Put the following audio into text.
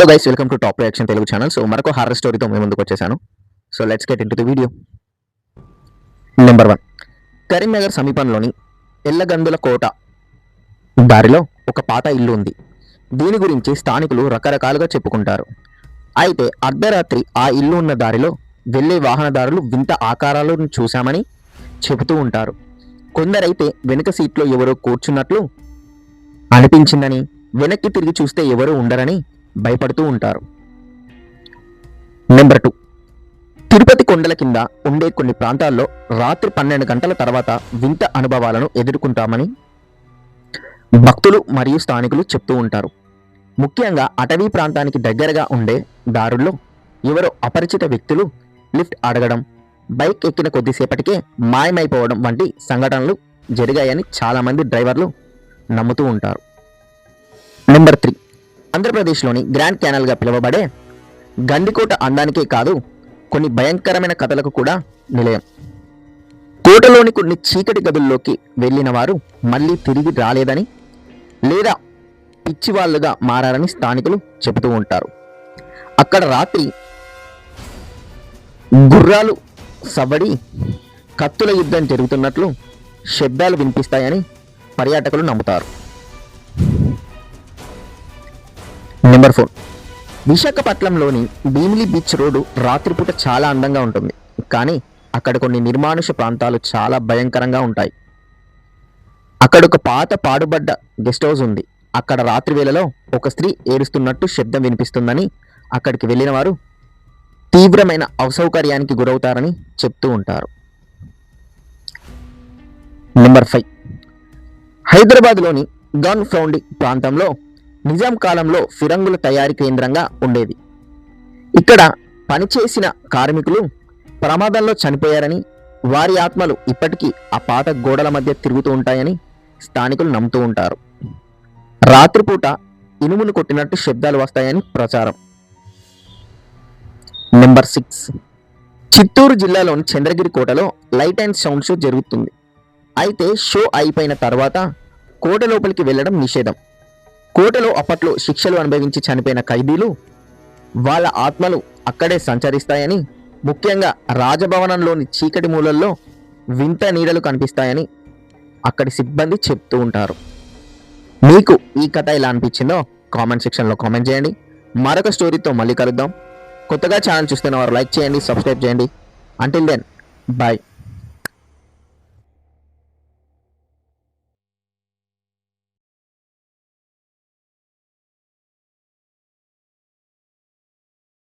Hello guys welcome to top reaction Telugu channel so మరొక horror స్టోరీతో మేము ముందుకు వచ్చేసాను. So let's get into the video number one Karimnagar సమీపంలోని ఎల్లగందుల కోట దారిలో ఒక పాత ఇల్లు ఉంది. దీని గురించి స్థానికులు రకరకాలుగా చెప్పుకుంటారు. అయితే అర్ధరాత్రి ఆ ఇల్లు ఉన్న దారిలో వెళ్ళే వాహనదారులు వింత ఆకారాలను చూశామని చెబుతూ ఉంటారు. కొందరైతే వెనుక సీట్లో ఎవరో కూర్చున్నట్లు అనిపించిందని వెనక్కి తిరిగి చూస్తే ఎవరూ ఉండరని భయపడుతూ ఉంటారు. నెంబర్ టూ తిరుపతి కొండల కింద ఉండే కొన్ని ప్రాంతాల్లో రాత్రి పన్నెండు గంటల తర్వాత వింత అనుభవాలను ఎదుర్కొంటామని భక్తులు మరియు స్థానికులు చెప్తూ ఉంటారు. ముఖ్యంగా అటవీ ప్రాంతానికి దగ్గరగా ఉండే దారుల్లో ఎవరో అపరిచిత వ్యక్తులు లిఫ్ట్ అడగడం బైక్ ఎక్కిన కొద్దిసేపటికే మాయమైపోవడం వంటి సంఘటనలు జరిగాయని చాలామంది డ్రైవర్లు నమ్ముతూ ఉంటారు. నెంబర్ త్రీ ఆంధ్రప్రదేశ్లోని గ్రాండ్ క్యానల్గా పిలువబడే గండికోట అందానికే కాదు కొన్ని భయంకరమైన కథలకు కూడా నిలయం. కోటలోని కొన్ని చీకటి గదుల్లోకి వెళ్ళిన వారు మళ్ళీ తిరిగి రాలేదని లేదా పిచ్చివాళ్ళుగా మారారని స్థానికులు చెబుతూ ఉంటారు. అక్కడ రాత్రి గుర్రాలు సవ్వడి కత్తుల యుద్ధం జరుగుతున్నట్లు శబ్దాలు వినిపిస్తాయని పర్యాటకులు నమ్ముతారు. నెంబర్ ఫోర్ విశాఖపట్నంలోని భీమిలి బీచ్ రోడ్డు రాత్రిపూట చాలా అందంగా ఉంటుంది. కానీ అక్కడ కొన్ని నిర్మానుష ప్రాంతాలు చాలా భయంకరంగా ఉంటాయి. అక్కడ ఒక పాత పాడుబడ్డ గెస్ట్ హౌస్ ఉంది. అక్కడ రాత్రి వేళలో ఒక స్త్రీ ఏడుస్తున్నట్టు శబ్దం వినిపిస్తుందని అక్కడికి వెళ్ళిన వారు తీవ్రమైన అసౌకర్యానికి గురవుతారని చెప్తూ ఉంటారు. నెంబర్ ఫైవ్ హైదరాబాద్లోని గన్ ఫౌండి ప్రాంతంలో నిజాం కాలంలో ఫిరంగుల తయారీ కేంద్రంగా ఉండేది. ఇక్కడ పనిచేసిన కార్మికులు ప్రమాదంలో చనిపోయారని వారి ఆత్మలు ఇప్పటికీ ఆ పాత గోడల మధ్య తిరుగుతూ ఉంటాయని స్థానికులు నమ్ముతూ ఉంటారు. రాత్రిపూట ఇనుమును కొట్టినట్టు శబ్దాలు వస్తాయని ప్రచారం. Number six. చిత్తూరు జిల్లాలోని చంద్రగిరి కోటలో లైట్ అండ్ సౌండ్ షో జరుగుతుంది. అయితే షో అయిపోయిన తర్వాత కోట లోపలికి వెళ్ళడం నిషేధం. కోటలో అప్పట్లో శిక్షలు అనుభవించి చనిపోయిన ఖైదీలు వాళ్ళ ఆత్మలు అక్కడే సంచరిస్తాయని ముఖ్యంగా రాజభవనంలోని చీకటి మూలల్లో వింత నీడలు కనిపిస్తాయని అక్కడి సిబ్బంది చెప్తూ ఉంటారు. మీకు ఈ కథ ఎలా అనిపించిందో కామెంట్ సెక్షన్లో కామెంట్ చేయండి. మరొక స్టోరీతో మళ్ళీ కలుద్దాం. కొత్తగా ఛానల్ చూస్తున్న వారు లైక్ చేయండి సబ్స్క్రైబ్ చేయండి. Until then bye